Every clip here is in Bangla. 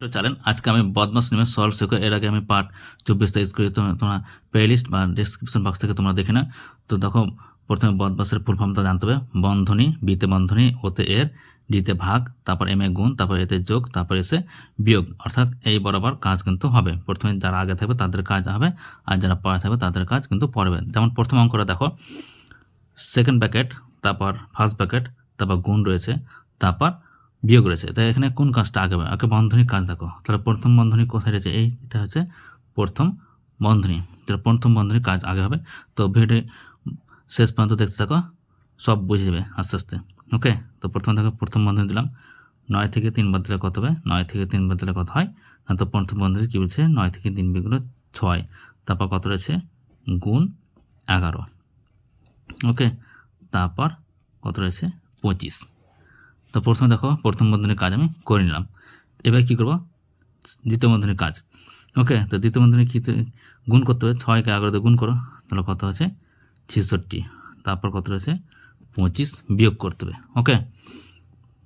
তো চলেন, আজকে আমি বদমাস নেমে সলভ শেখো এর আগে আমি পার্ট চব্বিশ তেইশ করে তোমরা তোমরা প্লেলিস্ট বা ডিসক্রিপশন বক্স থেকে তোমরা দেখে না তো দেখো, প্রথমে বদমাসের ফুল ফর্মটা জানতে হবে। বন্ধনী, বিতে বন্ধনী, ওতে এর, ডিতে ভাগ, তারপর এম এ গুণ, তারপর এতে যোগ, তারপর এসে বিয়োগ। অর্থাৎ এই বরাবর কাজ কিন্তু হবে। প্রথমে যারা আগে থাকবে তাদের কাজ হবে, আর যারা পরে থাকবে তাদের কাজ কিন্তু পড়বে। যেমন প্রথম অঙ্কটা দেখো সেকেন্ড প্যাকেট তারপর ফার্স্ট প্যাকেট তারপর গুণ রয়েছে, তারপর বিয়োগ রয়েছে। তাই এখানে কোন কাজটা আগে আগে বন্ধনীর কাজ দেখো। তাহলে প্রথম বন্ধনী কোথায় রয়েছে? এই, এটা হচ্ছে প্রথম বন্ধনী। তাহলে প্রথম বন্ধনীর কাজ আগে হবে। তো ভিডিও শেষ পর্যন্ত দেখতে থাকো। সব বুঝে যাবে আস্তে আস্তে। ওকে? তো প্রথম দেখো, প্রথম বন্ধনী দিলাম। নয় থেকে তিন বাদ দিলে কত হবে? নয় থেকে তিন বাদ দিলে কত হয়? না তো প্রথম বন্ধনী কী বলছে? নয় থেকে তিন বিগুলো ছয়। তারপর কত রয়েছে? গুণ এগারো। ওকে? তারপর কত রয়েছে? পঁচিশ। তো প্রথমে দেখো, প্রথম বন্ধনীর কাজ আমি করে নিলাম। এবার কী করব? দ্বিতীয় বন্ধনীর কাজ। ওকে, তো দ্বিতীয় বন্ধনী কী গুণ করতে হবে? ছয়কে এগারো দিয়ে গুণ করো। তাহলে কত হচ্ছে? ছেষট্টি। তারপর কত রয়েছে? পঁচিশ বিয়োগ করতে হবে। ওকে,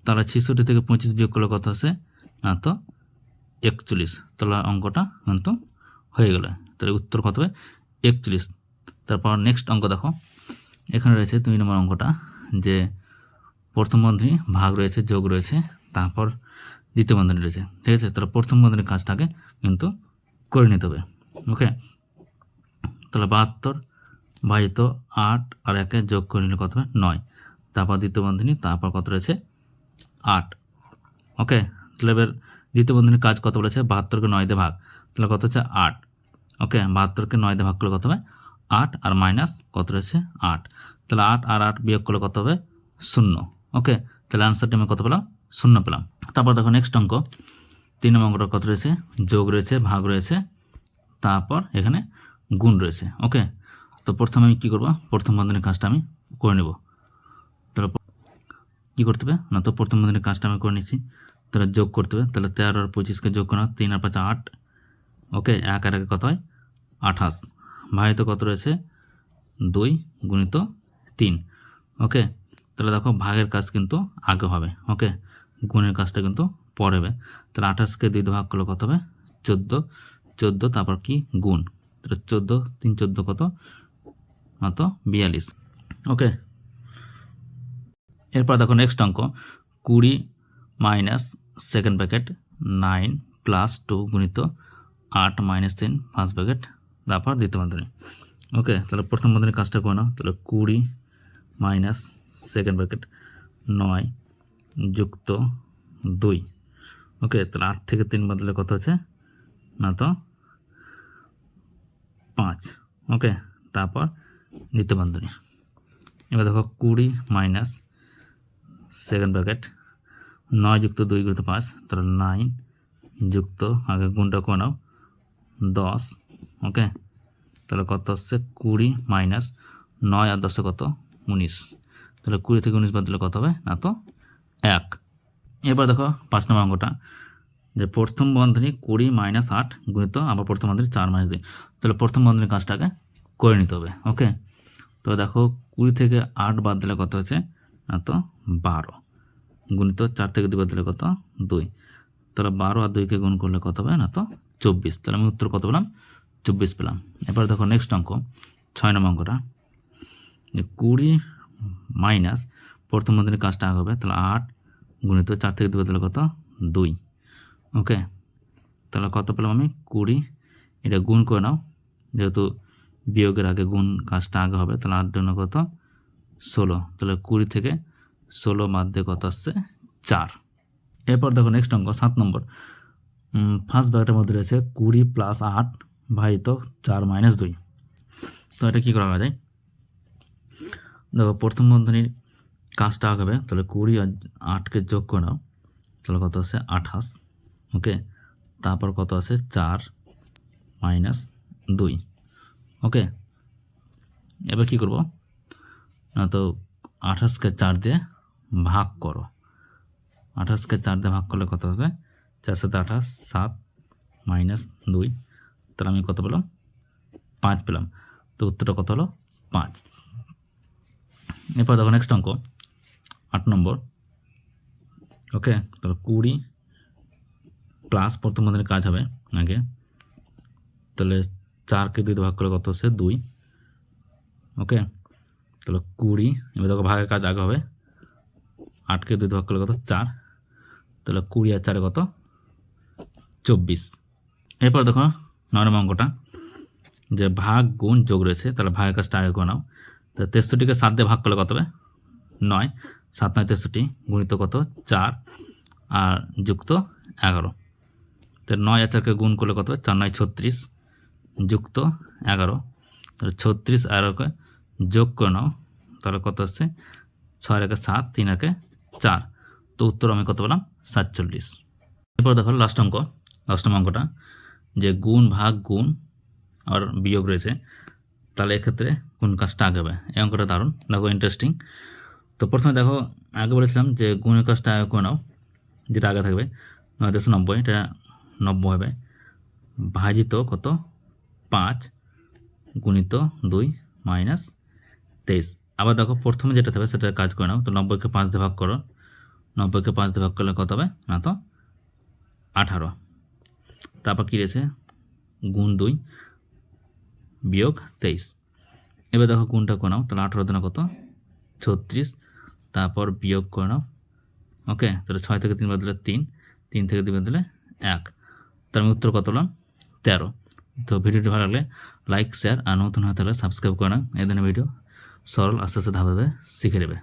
তাহলে ছেষট্টি থেকে পঁচিশ বিয়োগ করলে কত হচ্ছে? না তো একচল্লিশ। তাহলে অঙ্কটা কিন্তু হয়ে গেল। তাহলে উত্তর কত হবে? একচল্লিশ। তারপর নেক্সট অঙ্ক দেখো। এখানে রয়েছে দুই নম্বর অঙ্কটা যে প্রথম বন্ধনী ভাগ রয়েছে, যোগ রয়েছে, তারপর দ্বিতীয় বন্ধনী রয়েছে, ঠিক আছে? তাহলে প্রথম বন্ধনীর কাজটাকে কিন্তু করে নিতে হবে ওকে তাহলে বাহাত্তর ভাজিত আট আর একে যোগ করে নিলে কত হবে? নয়। তারপর দ্বিতীয় বন্ধনী, তারপর কত রয়েছে? আট ওকে তাহলে এবার দ্বিতীয় বন্ধনীর কাজ কত বলেছে? বাহাত্তরকে নয় দিয়ে ভাগ, তাহলে কত হচ্ছে? আট ওকে বাহাত্তরকে নয় দিয়ে ভাগ করলে কত হবে? আট আর মাইনাস কত রয়েছে? আট, তাহলে আট আর আট বিয়োগ করলে কত হবে? শূন্য। ওকে তাহলে আনসারটি আমি কত পেলাম শূন্য পেলাম। তারপর দেখো নেক্সট অঙ্ক, তিন নম্বর অঙ্কটা কত রয়েছে? যোগ রয়েছে, ভাগ রয়েছে, তারপর এখানে গুণ রয়েছে ওকে তো প্রথমে আমি কী করব? প্রথম বন্ধনের কাজটা আমি করে নেব। তাহলে কী করতে হবে? না তো প্রথম বন্ধনের কাজটা আমি করে নিচ্ছি। তাহলে যোগ করতে হবে, তাহলে তেরো আর পঁচিশকে যোগ করা, তিন আর পাঁচ আট ওকে এক আর একে কত হয়? আঠাশ। ভাইতে কত রয়েছে? দুই গুণিত তিন ওকে তাহলে দেখো ভাগের কাজ কিন্তু আগে হবে ওকে গুণের কাজটা কিন্তু পরে হবে। তাহলে আঠাশকে দুই ভাগ করলে কত হবে? চোদ্দ। চোদ্দ, তারপর কি? গুণ। তাহলে চোদ্দ, তিন চোদ্দ কত? মাত্র বিয়াল্লিশ ওকে এরপর দেখো নেক্সট অঙ্ক, কুড়ি minus second packet nine plus two গুণিত আট মাইনাস তিন ফার্স্ট প্যাকেট তারপর দ্বিতীয় বন্ধনী ওকে তাহলে প্রথম বন্ধনীর কাজটা করে নাও তাহলে কুড়ি মাইনাস সেকেন্ড ব্র্যাকেট, নয় যুক্ত দুই। ওকে, তাহলে আট থেকে তিন বদলে কত হচ্ছে না তো? পাঁচ। ওকে, তারপর দ্বিতীয় বন্ধনী। এবার দেখো কুড়ি মাইনাস সেকেন্ড ব্র্যাকেট, নয় যুক্ত দুই গুণিত পাঁচ, তাহলে নাইন যুক্ত, আগে গুণটা করে নাও, দশ। ওকে, তাহলে কত হচ্ছে কুড়ি মাইনাস নয় আর দশে কত? উনিশ। তাহলে কুড়ি থেকে উনিশ বাদ দিলে কত হবে? না তো এক। এবার দেখো পাঁচ নম্বর অঙ্কটা। যে প্রথম বন্ধনী কুড়ি মাইনাস আট গুণিত আবার প্রথম বন্ধনী চার মাইনাস দুই। তাহলে প্রথম বন্ধনীর কাজটাকে করে নিতে হবে, ওকে? তো দেখো কুড়ি থেকে আট বাদ দিলে কত হচ্ছে? না তো বারো। গুণিত চার থেকে দুই বাদ দিলে কত? দুই। তাহলে বারো আর দুইকে গুণ করলে কত হবে? না তো চব্বিশ। তাহলে আমি উত্তর কত পেলাম? চব্বিশ পেলাম। এবার দেখো নেক্সট অঙ্ক। ছয় নম্বর অঙ্কটা। যে কুড়ি মাইনাস প্রথম বন্ধনীর কাজটা হবে, তাহলে আট গুণিত চার থেকে দুই তাহলে কত? দুই। ওকে? তাহলে কত পেলাম আমি? কুড়ি। এটা গুণ করে নাও, যেহেতু বিয়োগের আগে গুণ কাজটা আগে হবে, তাহলে আট জন্য কত? ষোলো। তাহলে কুড়ি থেকে ষোলো দিয়ে কত আসছে? চার। এরপর দেখো নেক্সট অঙ্ক, সাত নম্বর। ফার্স্ট ব্যাগটার মধ্যে রয়েছে কুড়ি প্লাস আট ভাজিত চার মাইনাস দুই। তো এটা কী করা যায় দেখো, প্রথম বন্ধনীর কাজটা আগাবে। তাহলে কুড়ি আর আটকে যোগ করে নাও। তাহলে কত আছে আঠাশ। ওকে? তারপর কত আছে চার মাইনাস দুই। ওকে? এবার কী করব? না তো আঠাশকে চার দিয়ে ভাগ করো। আঠাশকে চার দিয়ে ভাগ করলে কত হবে? চার সাথে আঠাশ, সাত মাইনাস দুই। তাহলে আমি কত পেলাম? পাঁচ পেলাম। তো উত্তরটা কত হলো? পাঁচ। এরপর দেখো নেক্সট অঙ্ক। আট নম্বর। ওকে তাহলে কুড়ি প্লাস প্রথম বন্ধনীর কাজ হবে আগে। তাহলে চারকে দুই ভাগ করলে কত হচ্ছে? দুই। ওকে তাহলে কুড়ি, এবার দেখো ভাগের কাজ আগে হবে। আটকে দুই ভাগ করলে কত? চার। তাহলে কুড়ি আর চারে কত? চব্বিশ। এরপর দেখো নয় নম্বর অঙ্কটা। যে ভাগ গুণ যোগ রয়েছে, তাহলে ভাগের কাজটা আগে করে নাও। তো তেষট্টিকে সাত দিয়ে ভাগ করলে কত হবে? নয়। সাত নয় তেষট্টি গুণিত কত? চার। আর যুক্ত এগারো। তো নয় আর চারকে গুণ করলে কত হবে? চার নয় ছত্রিশ। যুক্ত এগারো। তাহলে ছত্রিশ এগারোকে যোগ করে নাও। তাহলে কত হচ্ছে? ছয় একে সাত, তিন একে চার। তো উত্তর আমি কত পেলাম? সাতচল্লিশ। এরপর দেখো লাস্ট অঙ্ক। লাস্ট অঙ্কটা যে গুণ ভাগ গুণ আর বিয়োগ রয়েছে, তাহলে এক্ষেত্রে কোন কাজটা আগে হবে? এই অঙ্কটা দারুণ। দেখো ইন্টারেস্টিং তো প্রথমে দেখো, আগে বলেছিলাম যে গুণের কাজটা আগে করে নাও, যেটা আগে থাকবে। নয় দেড়শো নব্বই, এটা নব্বই হবে। ভাজিত কত? পাঁচ গুণিত দুই মাইনাস তেইশ। আবার দেখো, প্রথমে যেটা থাকবে সেটা কাজ করে নাও। তো নব্বইকে পাঁচ দিয়ে ভাগ করো। নব্বইকে পাঁচ দিয়ে ভাগ করলে কত হবে? না তো আঠারো। তারপর কী রয়েছে? গুণ দুই বিয়োগ তেইশ। এবার দেখো গুণটা করে নাও, তাহলে আঠারো দিনে কত? ছত্রিশ। তারপর বিয়োগ করে নাও। ওকে, তাহলে ছয় থেকে তিন বদলে তিন তিন থেকে দুই বদলে এক। তার আমি উত্তর কত হলাম তেরো। তো ভিডিওটি ভালো লাগলে লাইক শেয়ার আর নতুন হয়ে তাহলে সাবস্ক্রাইব করে নাও। এই ধরনের ভিডিও সরল, আস্তে আস্তে ধাপে ধাপে শিখে নেবে।